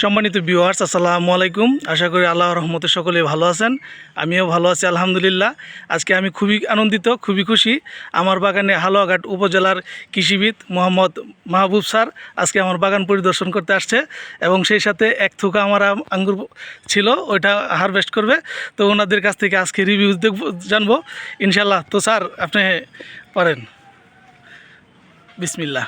সম্মানিত ভিউয়ার্স আসসালামু আলাইকুম। আশা করি আল্লাহ রহমতে সকলে ভালো আছেন। আমিও ভালো আছি, আলহামদুলিল্লাহ। আজকে আমি খুবই আনন্দিত, খুবই খুশি। আমার বাগানে হালুয়াঘাট উপজেলার কৃষিবিদ মোহাম্মদ মাহবুব স্যার আজকে আমার বাগান পরিদর্শন করতে আসছে এবং সেই সাথে এক থুকা আমার আঙ্গুর ছিল, ওইটা হারভেস্ট করবে। তো ওনাদের কাছ থেকে আজকে রিভিউ দেখব, জানব। ইনশাল্লাহ তো স্যার, আপনি পারেন। বিসমিল্লাহ।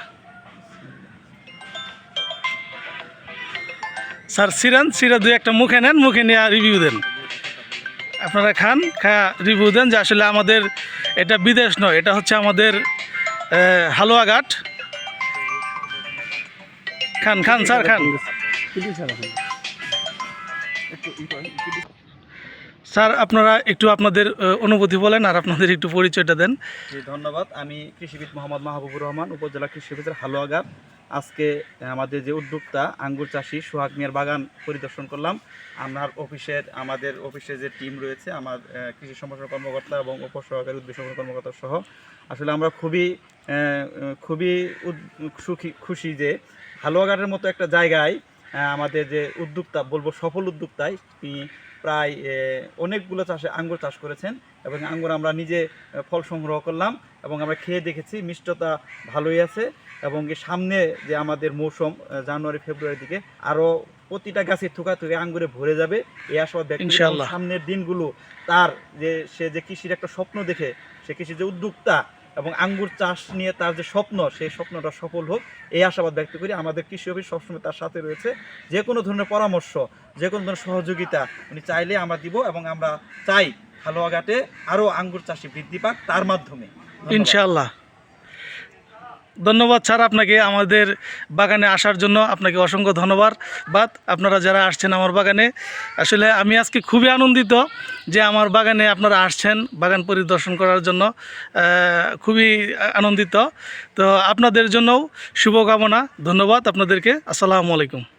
স্যার সিরান, সিরা দুই একটা মুখে নেন, মুখে নিয়ে রিভিউ দেন। আপনারা খান খা রিভিউ দেন যে আসলে আমাদের এটা বিদেশ নয়, এটা হচ্ছে আমাদের হালুয়াঘাট খান খান স্যার খান। স্যার, আপনারা একটু আপনাদের অনুভূতি বলেন আর আপনাদের একটু পরিচয়টা দেন। ধন্যবাদ। আমি কৃষিবিদ মোহাম্মদ মাহবুবুর রহমান, উপজেলা কৃষি অফিসের হালুয়াঘাট আজকে আমাদের যে উদ্যোক্তা আঙ্গুর চাষি সোহাগ মিয়ার বাগান পরিদর্শন করলাম। আমার অফিসের, আমাদের অফিসে যে টিম রয়েছে, আমার কৃষি সম্প্রসারণ কর্মকর্তা এবং উপসহকারী উদ্ভিদ সম্প্রসারণ কর্মকর্তা সহ, আসলে আমরা খুবই খুবই সুখী খুশি যে হালুয়াঘাটের মতো একটা জায়গায় আমাদের যে উদ্যোক্তা বলব সফল উদ্যোক্তায় তিনি প্রায় অনেকগুলো চাষে আঙ্গুর চাষ করেছেন এবং আঙ্গুর আমরা নিজে ফল সংগ্রহ করলাম এবং আমরা খেয়ে দেখেছি মিষ্টতা ভালোই আছে এবং সামনে যে আমাদের মৌসুম জানুয়ারি ফেব্রুয়ারির দিকে আরও প্রতিটা গাছের থুকা থুকে আঙ্গুরে ভরে যাবে এই আশাবাদ। সামনের দিনগুলো তার যে সে যে কৃষির একটা স্বপ্ন দেখে সে কৃষির যে উদ্যোক্তা এবং আঙ্গুর চাষ নিয়ে তার যে স্বপ্ন, সেই স্বপ্নটা সফল হোক, এই আশাবাদ ব্যক্ত করি আমাদের কৃষি অফিস সবসময় তার সাথে রয়েছে। যে কোনো ধরনের পরামর্শ, যে কোনো ধরনের সহযোগিতা উনি চাইলে আমরা দিব এবং আমরা চাই হালুয়াঘাটে আরও আঙ্গুর চাষি বৃদ্ধি পাক তার মাধ্যমে। ইনশাল্লাহ ধন্যবাদ স্যার আপনাকে আমাদের বাগানে আসার জন্য। আপনাকে অসংখ্য ধন্যবাদ। বাদ, আপনারা যারা আসছেন আমার বাগানে, আসলে আমি আজকে খুবই আনন্দিত যে আমার বাগানে আপনারা আসছেন বাগান পরিদর্শন করার জন্য। খুবই আনন্দিত। তো আপনাদের জন্যও শুভকামনা। ধন্যবাদ আপনাদেরকে। আসসালামু আলাইকুম।